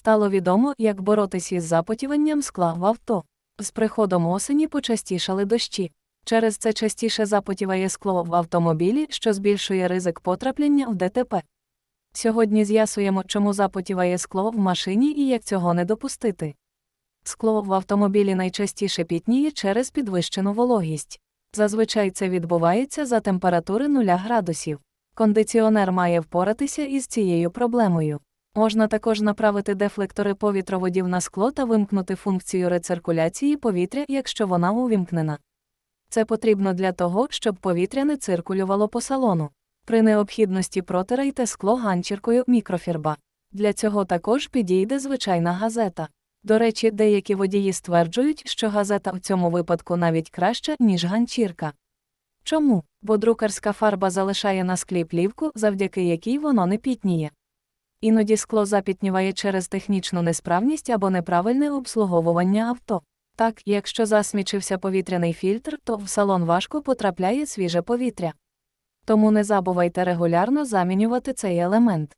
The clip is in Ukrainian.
Стало відомо, як боротися із запотіванням скла в авто. З приходом осені почастішали дощі. Через це частіше запотіває скло в автомобілі, що збільшує ризик потрапляння в ДТП. Сьогодні з'ясуємо, чому запотіває скло в машині і як цього не допустити. Скло в автомобілі найчастіше пітніє через підвищену вологість. Зазвичай це відбувається за температури 0 градусів. Кондиціонер має впоратися із цією проблемою. Можна також направити дефлектори повітроводів на скло та вимкнути функцію рециркуляції повітря, якщо вона увімкнена. Це потрібно для того, щоб повітря не циркулювало по салону. При необхідності протирайте скло ганчіркою мікрофірба. Для цього також підійде звичайна газета. До речі, деякі водії стверджують, що газета в цьому випадку навіть краща, ніж ганчірка. Чому? Бо друкарська фарба залишає на склі плівку, завдяки якій воно не пітніє. Іноді скло запітніває через технічну несправність або неправильне обслуговування авто. Так, якщо засмічився повітряний фільтр, то в салон важко потрапляє свіже повітря. Тому не забувайте регулярно замінювати цей елемент.